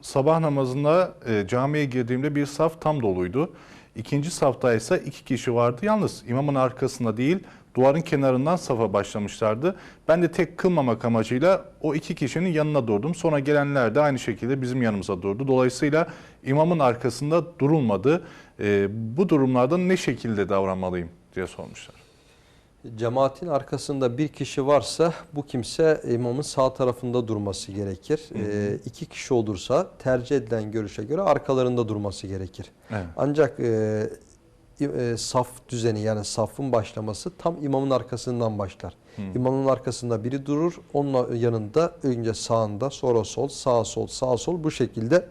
Sabah namazında e, camiye girdiğimde bir saf tam doluydu. İkinci safta ise iki kişi vardı. Yalnız imamın arkasında değil duvarın kenarından safa başlamışlardı. Ben de tek kılmamak amacıyla o iki kişinin yanına durdum. Sonra gelenler de aynı şekilde bizim yanımıza durdu. Dolayısıyla imamın arkasında durulmadı. E, bu durumlarda ne şekilde davranmalıyım diye sormuşlar. Cemaatin arkasında bir kişi varsa bu kimse imamın sağ tarafında durması gerekir. Ee, iki kişi olursa tercih edilen görüşe göre arkalarında durması gerekir. Evet. Ancak e, e, saf düzeni yani safın başlaması tam imamın arkasından başlar. İmamın arkasında biri durur, onun yanında önce sağında, sonra sol, sağ sol, sağ sol bu şekilde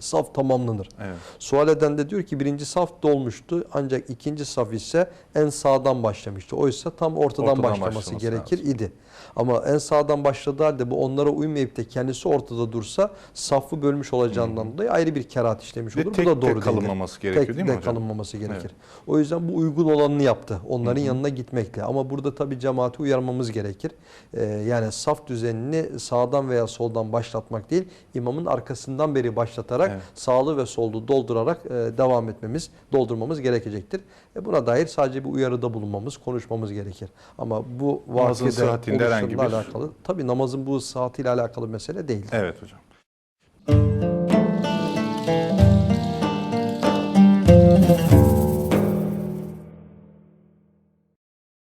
saf tamamlanır. Evet. Sual eden de diyor ki birinci saf dolmuştu ancak ikinci saf ise en sağdan başlamıştı. Oysa tam ortadan, Ortadan başlaması gerekir idi. Ama en sağdan başladığı halde bu onlara uymayıp da kendisi ortada dursa safı bölmüş olacağından dolayı ayrı bir kerahat işlemiş Ve olur. tek bu da doğru değildir. kalınmaması gerekiyor tek değil mi de hocam? kalınmaması gerekir. O yüzden bu uygun olanını yaptı. Onların yanına gitmekle. Ama burada tabii cemaati uyarmamız gerekir. Ee, yani saf düzenini sağdan veya soldan başlatmak değil, imamın arkasından beri başlatarak Evet. sağlı ve soldu doldurarak e, devam etmemiz, doldurmamız gerekecektir. E, buna dair sadece bir uyarıda bulunmamız, konuşmamız gerekir. Ama bu vakide oluşumla alakalı, tabii namazın bu saatiyle alakalı mesele değil. Evet hocam.